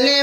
আউয়ালে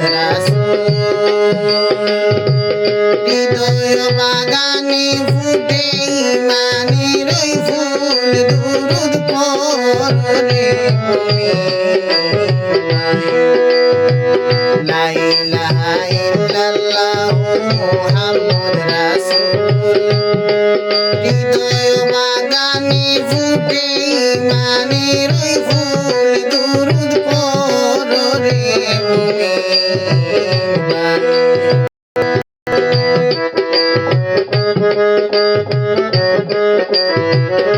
মুহাম্মদ হৃদয় বাগানে ফুটে ইমানের ওই ফুল দুরুদ পরে। লা ইলাহা ইল্লাল্লাহ মুহাম্মদ রাসূল। হৃদয় বাগানে একা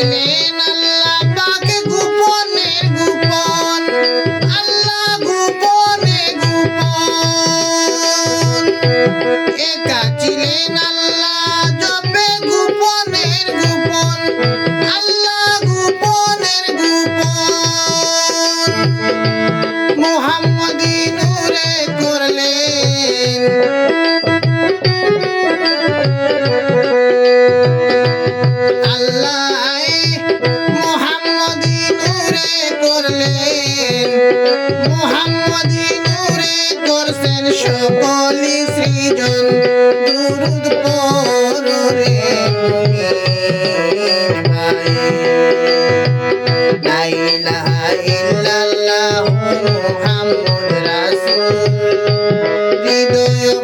ছিলেন আল্লাহ পাক গোপনের গোপন, আল্লাহ গোপনে গোপন। একা ছিলেন আল্লাহ, জপে গোপনের গোপন, আল্লাহ গোপনের গোপন। মোহাম্মদী নূরে করলেন। আল্লাহ মোহাম্মদী নূরে করছেন সকলি সৃজন দুরুদ পরে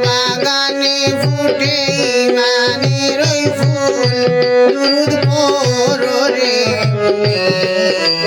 বাগানে ফুটে ইমানের ফুল দুরুদ পরে মুমিন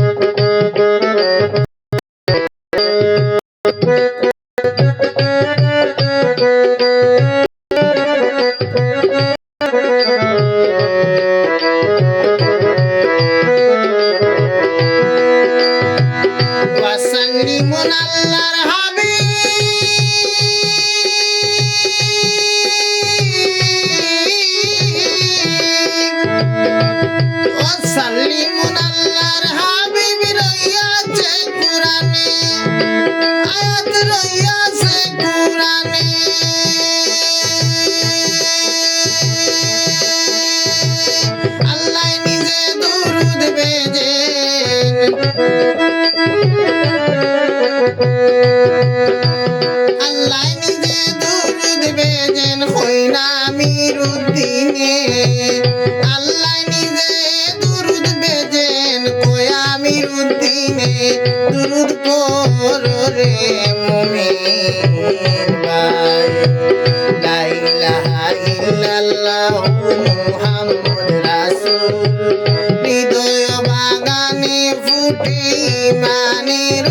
প্রিমন আল্লাহর হাবি ও সালিমুন আল্লাহর হাবিব রইয়াছে কুরআনে। আয়াত রইয়া আমির উদ্দিনে। আল্লাহ নিজে দুরুদ বেজেন কই আমির উদ্দিনে। দুরুদ পড়ো রে মুমিন ভাই। লা ইলাহা ইল্লাল্লাহ মুহাম্মদ রাসূল। হৃদয় বাগানে ফুটে ইমানের